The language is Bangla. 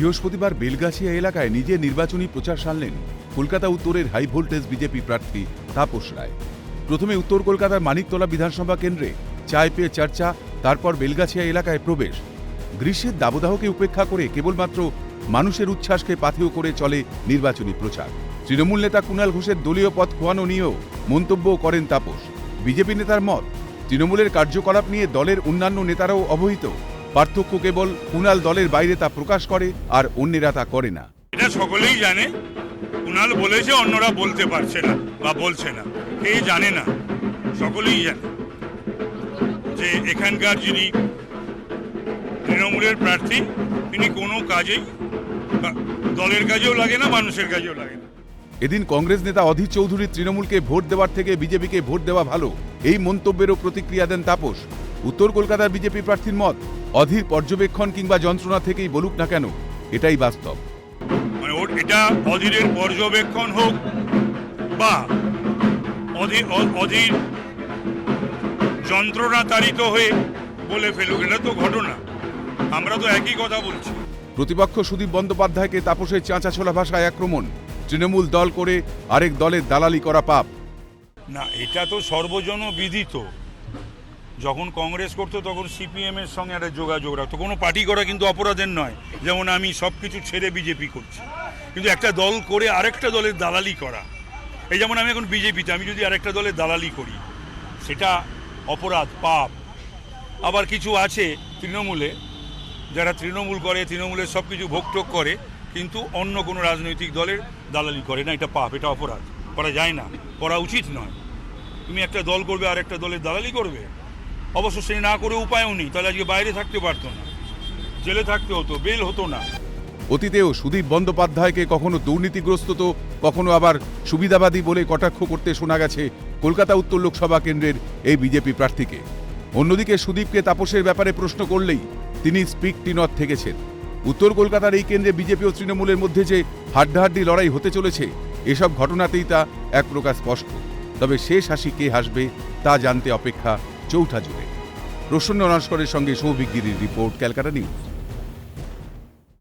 বৃহস্পতিবার বেলগাছিয়া এলাকায় নিজে নির্বাচনী প্রচার সারলেন কলকাতা উত্তরের হাই ভোল্টেজ বিজেপি প্রার্থী তাপস রায়। প্রথমে উত্তর কলকাতার মানিকতলা বিধানসভা কেন্দ্রে চায় পেয়ে চর্চা, তারপর বেলগাছিয়া এলাকায় প্রবেশ। গ্রীষ্মের দাবদাহকে উপেক্ষা করে কেবলমাত্র মানুষের উচ্ছ্বাসকে পাথেয় করে চলে নির্বাচনী প্রচার। তৃণমূল নেতা কুণাল ঘোষের দলীয় পথ খোয়ানো নিয়েও মন্তব্য করেন তাপস। বিজেপি নেতার মত, তৃণমূলের কার্যকলাপ নিয়ে দলের অন্যান্য নেতারাও অবহিত। পার্থক্য কেবল কুণাল দলের বাইরে তা প্রকাশ করে আর অন্যেরা তা করে না। এটা সকলেই জানে। কুণাল বলেছে অন্যরা বলতে পারছে না বা বলছে না। কে জানে না? সকলেই জানে। যে এখানকার যিনি তৃণমূলের প্রার্থী তিনি কোনো কাজেই দলের কাজেও লাগে না মানুষের কাজেও লাগে না। এদিন কংগ্রেস নেতা অধীর চৌধুরী তৃণমূলকে ভোট দেওয়ার থেকে বিজেপিকে ভোট দেওয়া ভালো এই মন্তব্যেরও প্রতিক্রিয়া দেন তাপস। উত্তর কলকাতার বিজেপি প্রার্থীর মত অধীর পর্যবেক্ষণ কিংবা যন্ত্রণা থেকেই বলুক না কেন এটাই বাস্তব। মানে এটা অধীরের পর্যবেক্ষণ হোক বা অধীর অধীর যন্ত্রণা তাড়িত হয়ে বলে ফেলুক এটা তো ঘটনা। আমরা তো একই কথা বলছি। প্রতিপক্ষ সুদীপ বন্দ্যোপাধ্যায়কে তাপসের চাঁচাছোলা ভাষায় আক্রমণ তৃণমূল দল করে আরেক দলের দালালি করা পাপ। না এটা তো সর্বজন বিদিত। যখন কংগ্রেস করতো, তখন সিপিএম এর সঙ্গে একটা যোগাযোগ রাখতো। কোনো পার্টি করা কিন্তু অপরাধের নয়। যেমন আমি সব কিছু ছেড়ে বিজেপি করছি। কিন্তু একটা দল করে আরেকটা দলের দালালি করা। এই যেমন আমি এখন বিজেপিতে, আমি যদি আরেকটা দলের দালালি করি, সেটা অপরাধ, পাপ। আবার কিছু আছে তৃণমূলে, যারা তৃণমূল করে, তৃণমূলের সব কিছু ভোগটোক করে, কিন্তু অন্য কোনো রাজনৈতিক দলের দালালি করে না। এটা পাপ, এটা অপরাধ। করা যায় না। করা উচিত নয়। তুমি একটা দল করবে আর একটা দলের দালালি করবে? অবশ্য সে না করে উপায়ও নেই। তাহলে আজকে বাইরে থাকতে পারতো না। জেলে থাকতে হতো, বেল হতো না। অতীতেও সুদীপ বন্দ্যোপাধ্যায়কে কখনো দুর্নীতিগ্রস্ত তো, কখনো আবার সুবিধাবাদী বলে কটাক্ষ করতে শোনা গেছে কলকাতা উত্তর লোকসভা কেন্দ্রের এই বিজেপি প্রার্থীকে। অন্যদিকে সুদীপকে তাপসের ব্যাপারে প্রশ্ন করলেই তিনি স্পিক টিনথ থেকেছেন। উত্তর কলকাতার এই কেন্দ্রে বিজেপি ও তৃণমূলের মধ্যে যে হাড্ডাহাড্ডি লড়াই হতে চলেছে, এসব ঘটনাতেই তা এক প্রকার স্পষ্ট। তবে শেষ হাসি কে হাসবে তা জানতে অপেক্ষা চৌঠা জুড়ে। প্রসন্ন নস্করের সঙ্গে সৌভিক গিরির রিপোর্ট ক্যালকাটা নিউজ।